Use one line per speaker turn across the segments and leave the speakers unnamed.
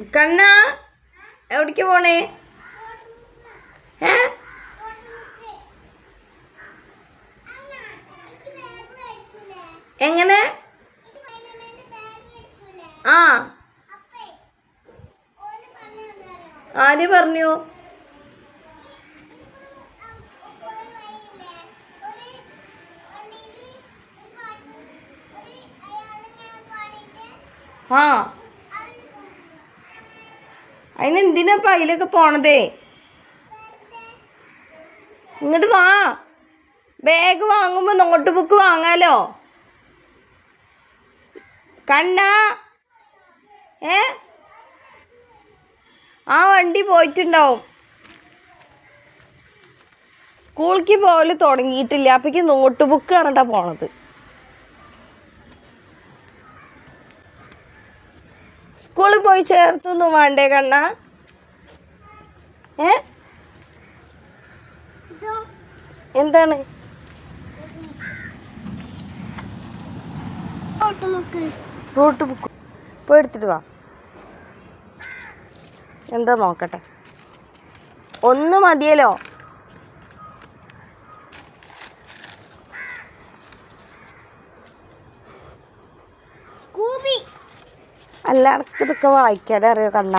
കണ്ണ എവിടേക്ക് പോണേ? എങ്ങനെ? ആ. ആര് പറഞ്ഞു? ആ. അതിനെന്തിനാ അതിലൊക്കെ പോണതേ? ഇങ്ങോട്ട് വാ. ബാഗ് വാങ്ങുമ്പോൾ നോട്ട് ബുക്ക് വാങ്ങാലോ? കണ്ണ. ഏ? ആ വണ്ടി പോയിട്ടുണ്ടാവും. സ്കൂളിലേക്ക് പോലും തുടങ്ങിയിട്ടില്ല. അപ്പോഴേക്ക് നോട്ട് ബുക്ക് പറഞ്ഞിട്ടാ പോണത്. സ്കൂളിൽ പോയി ചേർത്തൊന്നും വേണ്ടേ കണ്ണ? ഏ? എന്താണ്? Root book. പോയി എടുത്തിട്ട് വാ. എന്താ നോക്കട്ടെ? ഒന്ന് മതിയല്ലോ. അല്ല അനക്ക് ഇതൊക്കെ വായിക്കാതെ അറിയോ കണ്ണ?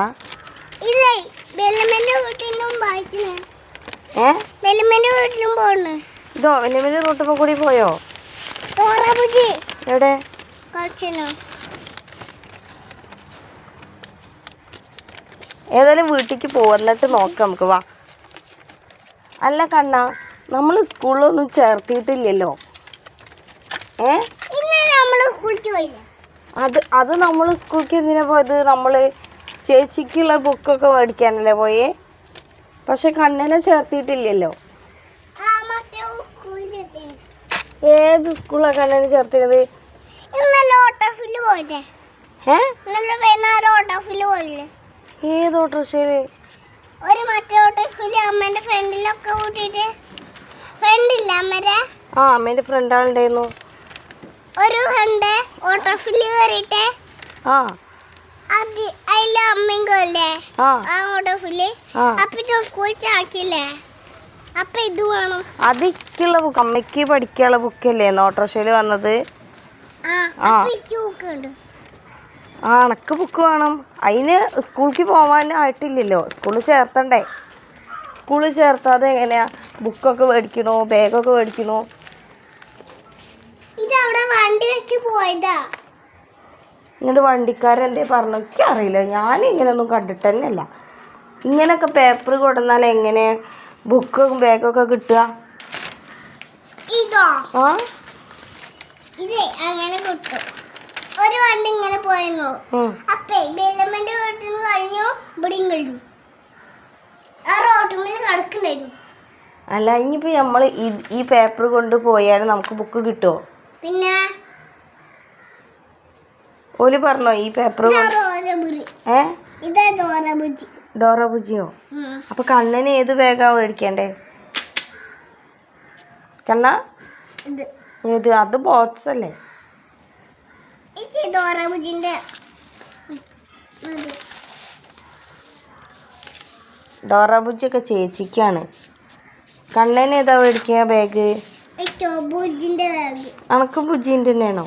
ഇതോ വലിയ വലിയ കൂടി പോയോ? എവിടെ? ഏതായാലും വീട്ടിലേക്ക് പോവാ. എന്നിട്ട് നോക്കാം നമുക്ക്. വാ. അല്ല കണ്ണ നമ്മൾ സ്കൂളിലൊന്നും ചേർത്തിയിട്ടില്ലല്ലോ. ഏ?
നമ്മൾ സ്കൂളിൽ പോയില്ലേ.
അത് അത് നമ്മൾ സ്കൂൾക്ക് എന്തിനാ പോയത്? നമ്മൾ ചേച്ചിക്കുള്ള ബുക്കൊക്കെ മേടിക്കാനല്ലേ പോയേ? പക്ഷെ കണ്ണിനെ
ചേർത്തിട്ടില്ലല്ലോ
ഏത് സ്കൂളിലാണ് കണ്ണിനെ
ചേർത്തിരുന്നത്?
ഏത് ഓട്ടോറിക്ഷയിൽ
ഒരു മറ്റേ അമ്മേന്റെ ഫ്രണ്ടിലൊക്കെ കൂട്ടിയിട്ട്. ഫ്രണ്ടില്ല അമ്മേരെ
ആ അമ്മേന്റെ ഫ്രണ്ട് ആളുണ്ടായിരുന്നു
ഒരു കണ്ട് ഓട്ടോഫിൽ കയറിയിട്ട്
ആ.
അത് അതിലെ അമ്മയും കയറില്ലേ
ആ.
ആ ഓട്ടോഫിൽ.
ആ.
അപ്പൊ സ്കൂളിൽ ചാക്കില്ലേ അപ്പൊ ഇത് വേണം.
അതിക്കുള്ള ബുക്ക് അമ്മയ്ക്ക് പഠിക്കാനുള്ള ബുക്കല്ലേ ഓട്ടോറിക്ഷയിൽ വന്നത്.
ആ
ആ.
അപ്പൊ ഇത്
ആ അണക്ക് ബുക്ക് വേണം. അതിന് സ്കൂളിലേക്ക് പോകാൻ ആയിട്ടില്ലല്ലോ. സ്കൂളിൽ ചേർത്തണ്ടേ? സ്കൂളിൽ ചേർത്താതെ എങ്ങനെയാ? ബുക്കൊക്കെ മേടിക്കണോ? ബാഗൊക്കെ മേടിക്കണോ?
അവിടെ വണ്ടി വെച്ച് പോയതാ.
ഇങ്ങോട്ട് വണ്ടിക്കാരെന്തേ പറഞ്ഞു എനിക്ക് അറിയില്ല ഞാൻ ഇങ്ങനെയൊന്നും കണ്ടിട്ട് തന്നെയല്ല ഇങ്ങനെയൊക്കെ പേപ്പർ കൊടുന്നാൽ എങ്ങനെ ബുക്കും ബാഗൊക്കെ കിട്ടുക?
ഇതോ?
ആ?
ഇതേ അങ്ങനെ കിട്ടും. ഒരു വണ്ടി ഇങ്ങനെ പോയെന്നു?
ഉം.
അപ്പേ ബെല്ലമ്മന്റെ വീട്ടിൽ കഴിഞ്ഞു ഇവിടെ കഴിഞ്ഞു. ആ റോട്ടുമ്മിൽ കിടക്കണ്ടായിരുന്നു
അല്ല ഇനിയിപ്പോൾ നമ്മൾ ഈ ഈ പേപ്പർ കൊണ്ട് പോയാൽ നമുക്ക് ബുക്ക് കിട്ടുമോ
പിന്നെ
ഓൽ പറഞ്ഞോ ഈ പേപ്പർ ഏ? ഡോറ ബുജിയോ അപ്പോൾ കണ്ണന് ഏത് ബാഗാണ് മേടിക്കണ്ടേ? കണ്ണ? ഏത്? അത് ബോക്സ് അല്ലേ? ഡോറ ബുജിയൊക്കെ ചേച്ചിക്കാണ്. കണ്ണന് ഏതാ മേടിക്കുക ബാഗ് അണക്ക് ബുജിന്റെ തന്നെയാണോ?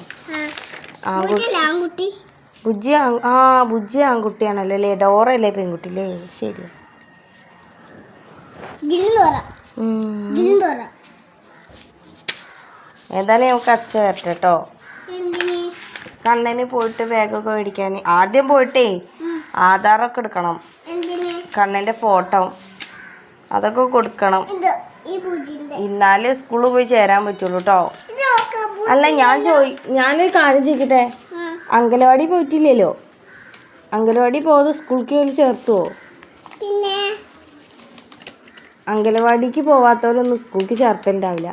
ബുജ്ജി ആ ബുജ്ജി ആൺകുട്ടിയാണല്ലോ അല്ലേ? ഡോറ അല്ലേ? പെൺകുട്ടില്ലേ ശരി ഏതായാലും നമുക്ക് അച്ഛ വരട്ടെ കേട്ടോ കണ്ണന് പോയിട്ട് ബാഗൊക്കെ മേടിക്കാൻ. ആദ്യം പോയിട്ടേ ആധാറൊക്കെ എടുക്കണം. കണ്ണന്റെ ഫോട്ടോ. അതൊക്കെ കൊടുക്കണം. ഇന്നാലേ സ്കൂളിൽ പോയി ചേരാൻ പറ്റുള്ളൂ കേട്ടോ അല്ല ഞാൻ ചോയി ഞാൻ കാര്യം ചോദിക്കട്ടെ. അങ്കലവാടി പോയിട്ടില്ലല്ലോ? അങ്കലവാടി പോകാതെ സ്കൂൾക്ക് ചേർത്തുവോ
പിന്നെ?
അങ്കലവാടിക്ക് പോവാത്തവരൊന്നും
സ്കൂൾക്ക് ചേർത്തിണ്ടാവില്ല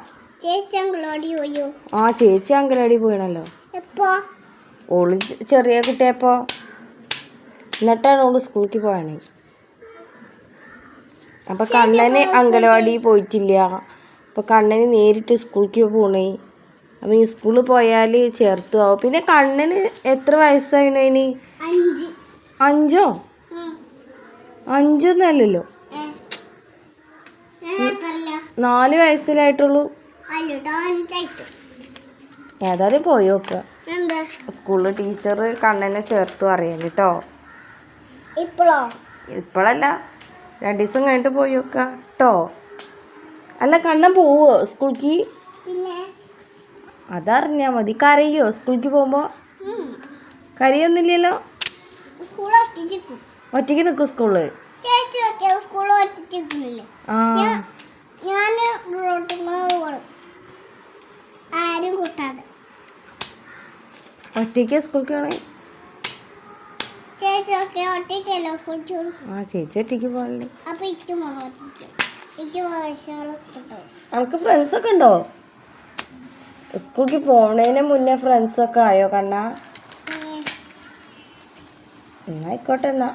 ആ ചേച്ചി അങ്കലവാടി പോയണല്ലോ. ഓൾ ചെറിയ കുട്ടിയപ്പോ എന്നിട്ടാണ് ഓൾ സ്കൂൾക്ക് പോയണേ. അപ്പം കണ്ണന് അംഗനവാടി പോയിട്ടില്ല. അപ്പം കണ്ണന് നേരിട്ട് സ്കൂളിലേക്ക് പോണേ. അപ്പം ഈ സ്കൂളിൽ പോയാൽ ചേർത്തു. ആവും പിന്നെ കണ്ണന് എത്ര വയസ്സായിണു അതിന്
അഞ്ച്.
അഞ്ചൊന്നും അല്ലല്ലോ? നാല് വയസ്സിലായിട്ടുള്ളൂ. ഏതായാലും പോയി നോക്കുക സ്കൂളിൽ ടീച്ചർ കണ്ണനെ ചേർത്തു അറിയാൻ കേട്ടോ
ഇപ്പോഴോ
ഇപ്പോഴല്ല രണ്ട് ദിവസം കഴിഞ്ഞിട്ട് പോയി നോക്കാം. കേട്ടോ അല്ല കണ്ണൻ പോവോ സ്കൂൾക്ക്
പിന്നെ?
അതറിഞ്ഞാൽ മതി. കരയോ? സ്കൂൾക്ക് പോകുമ്പോൾ
ഉം.
കരയൊന്നുമില്ലല്ലോ. ഒറ്റയ്ക്ക് നിൽക്കും സ്കൂളിൽ ഒറ്റയ്ക്ക്
സ്കൂൾക്ക് സ്കൂൾ
ആ ചേച്ചി ഒറ്റയ്ക്ക്
വർഷങ്ങൾ കിട്ടും
നമുക്ക് ഫ്രണ്ട്സൊക്കെ ഉണ്ടോ? സ്കൂളിലേക്ക് പോണേന് മുന്നേ ഫ്രണ്ട്സ് ഒക്കെ ആയോ കണ്ണ? എന്നായിക്കോട്ടെ എന്നാ.